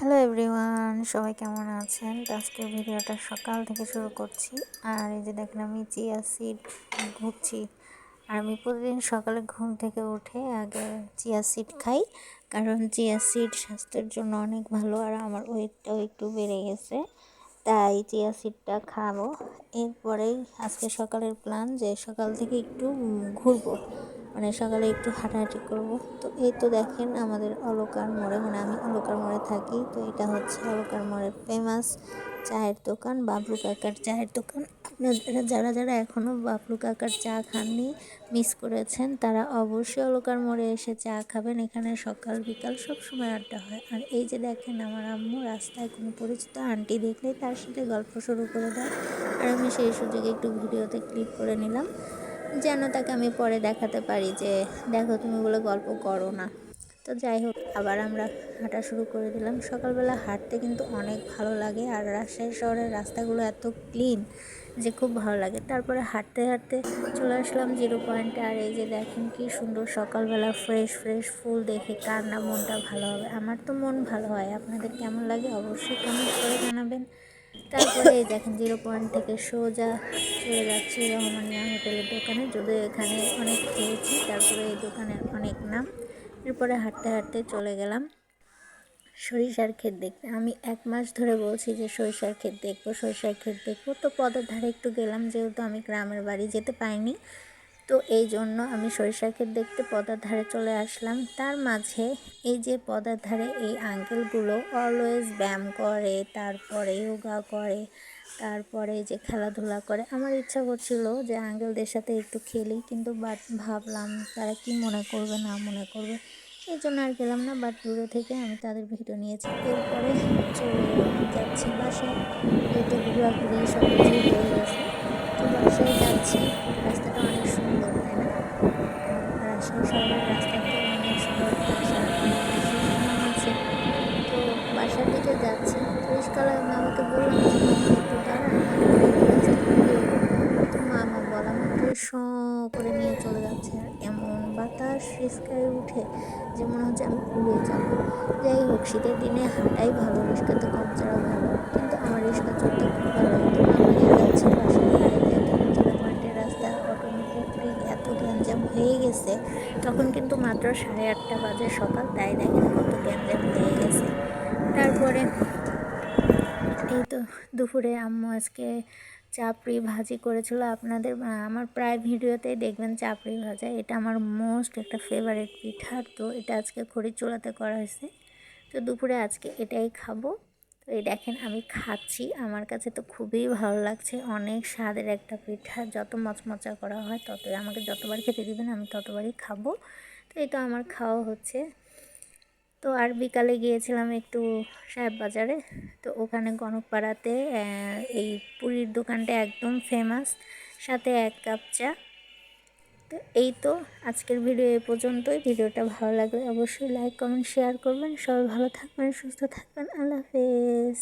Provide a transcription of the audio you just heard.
Hello everyone সবাই কেমন আছেন? আজকের ভিডিওটা সকাল থেকে শুরু করছি। আর এই যে দেখেন, আমি চিয়া সিড ঘুরছি আর আমি প্রতিদিন সকালে ঘুম থেকে উঠে আগে চিয়া সিড খাই, কারণ চিয়া সিড স্বাস্থ্যের জন্য অনেক ভালো আর আমার ওয়েটটাও একটু বেড়ে গেছে। তাই চিয়া সিডটা খাব। এরপরেই আজকে সকালের প্ল্যান যে সকাল থেকে একটু ঘুরবো। মানে সকালে একটু হাঁটাহাঁটি করব। তো এই তো দেখেন আমাদের অলকার মোড়ে মানে আমি অলকার মোড়ে থাকি। তো এটা হচ্ছে অলকার মোড়ের ফেমাস চায়ের দোকান, বাবলু কাকার চায়ের দোকান। আপনারা যারা যারা এখনও বাবলু কাকার চা খাননি মিস করেছেন, তারা অবশ্যই অলকার মোড়ে এসে চা খাবেন। এখানে সকাল, বিকাল সব সময় আড্ডা হয়। আর এই যে দেখেন আমার আম্মু রাস্তায় কোনো পরিচিত আন্টি দেখলেই তার সাথে গল্প শুরু করে দেয়। আর আমি সেই সুযোগে একটু ভিডিওতে ক্লিক করে নিলাম। যেন তাকে আমি পরে দেখাতে পারি যে, দেখো, তুমি বলে গল্প করো না। তো যাই হোক, আবার আমরা হাঁটা শুরু করে দিলাম। সকালবেলা হাঁটতে কিন্তু অনেক ভালো লাগে আর রাজশাহী শহরের রাস্তাগুলো এত ক্লিন যে খুব ভালো লাগে। তারপরে হাঁটতে হাঁটতে চলে আসলাম জিরো পয়েন্টে আর এই যে দেখেন কি সুন্দর সকালবেলা ফ্রেশ ফ্রেশ ফুল দেখে কার না মনটা ভালো হবে। আমার তো মন ভালো হয়। আপনাদের কেমন লাগে অবশ্যই কমেন্ট করে জানাবেন। তারপরে দেখেন জিরো পয়েন্ট থেকে সোজা চলে যাচ্ছি রহমানিয়া হোটেলের দোকানে। যদিও এখানে অনেক খেয়েছি, তারপরে এই দোকানের অনেক নাম। এরপরে হাঁটতে হাঁটতে চলে গেলাম সরিষার ক্ষেত দেখতে। আমি এক মাস ধরে বলছি যে সরিষার ক্ষেত দেখব, সরিষার ক্ষেত দেখব। তো পদের ধারে একটু গেলাম, যেহেতু আমি গ্রামের বাড়ি যেতে পাইনি তো এই জন্য আমি সরিষা ক্ষেত দেখতে পদার ধারে চলে আসলাম। তার মাঝে এই যে পদার ধারে এই আঙ্কেলগুলো অলওয়েজ ব্যায়াম করে, তারপরে যোগা করে, তারপরে যে খেলাধুলা করে। আমার ইচ্ছা করছিল যে আঙ্কেলদের সাথে একটু খেলি, কিন্তু বাট ভাবলাম তারা কি মনে করবে, না মনে করবে, এই জন্য আর গেলাম না। বাট দূরে থেকে আমি তাদের ভিডিও নিয়েছি। এরপরে চলে যাচ্ছি বাসায়। ঘোরাঘুরি সব কিছু হয়ে গেছে। তো বাসায় যাচ্ছি। রিস্কায় যে মনে হচ্ছে আমি উড়ে যাব। যাই হোক, শীতের দিনে হাঁটাই ভালো রিস্কাতে কম চড়া ভালো। কিন্তু আমার রিস্কা চড়তে খুব ভালো লাগে। তো মামা নিয়ে যাচ্ছে হয়ে গেছে। তখন কিন্তু মাত্র সাড়ে আটটা বাজে সকাল, তাই দেখেন কত গ্যাঞ্জাম হয়ে গেছে। তারপরে এই তো দুপুরে আম্মু আজকে চাপড়ি ভাজি করেছিল আপনাদের আমার প্রায় ভিডিওতেই দেখবেন চাপড়ি ভাজা। এটা আমার মোস্ট একটা ফেভারিট পিঠা। তো এটা আজকে খড়ি চোড়াতে করা হয়েছে। তো দুপুরে আজকে এটাই খাব। তো এই দেখেন আমি খাচ্ছি। আমার কাছে তো খুবই ভালো লাগছে। অনেক স্বাদের একটা পিঠা। যত মচমচা করা হয় ততই। আমাকে যতবার খেতে দিবেন আমি ততবারই খাব। তো এই তো আমার খাওয়া হচ্ছে। তো আর বিকালে গিয়েছিলাম একটু সাহেব বাজারে। তো ওখানে গণকপাড়াতে এই পুরীর দোকানটা একদম ফেমাস সাথে এক কাপ চা। তো এই তো আজকের ভিডিও এ পর্যন্তই। ভিডিওটা ভালো লাগলে অবশ্যই লাইক কমেন্ট শেয়ার করবেন। সবাই ভালো থাকবেন, সুস্থ থাকবেন। আল্লাহ হাফেজ।